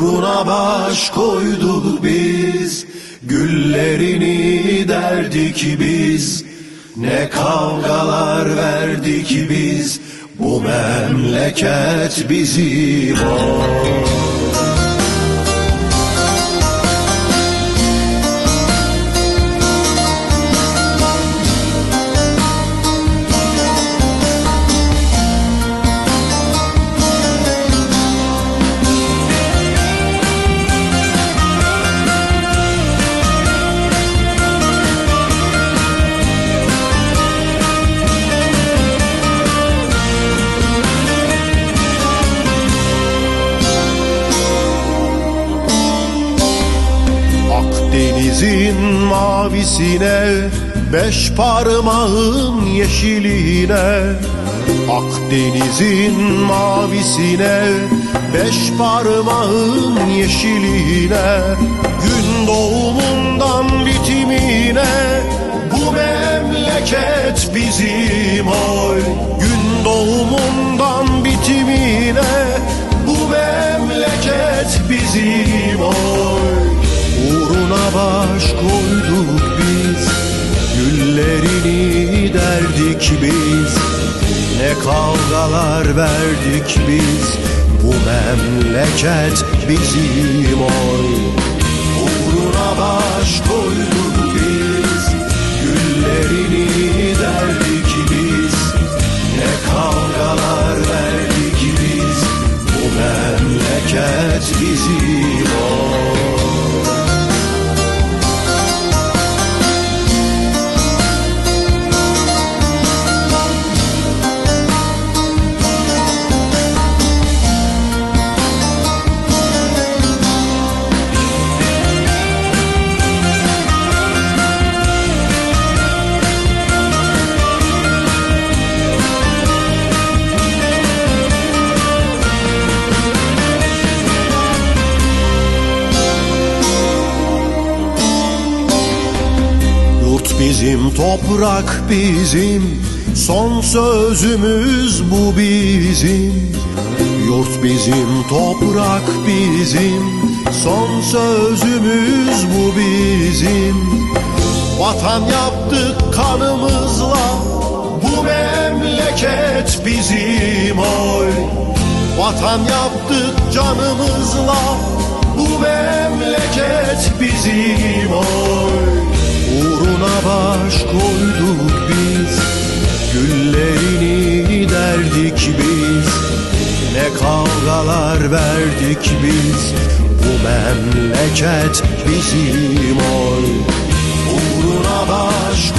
Uğruna baş koyduk biz. Güllerini derdik biz. Ne kavgalar verdik biz. Bu memleket bizim o Akdeniz'in mavisine Beş parmağın yeşiline. Akdeniz'in mavisine Beş parmağın yeşiline. Gün doğumundan bitimine Bu memleket bizim oy koyduk biz. Güllerini derdik biz. Ne kavgalar verdik biz. Bu memleket bizim oy bizim, toprak bizim, son sözümüz bu bizim. Yurt bizim, toprak bizim, son sözümüz bu bizim. Vatan yaptık kanımızla, bu memleket bizim oy. Vatan yaptık canımızla, bu memleket bizim oy. verdik biz Bu memleket bizim oy Uğruna baş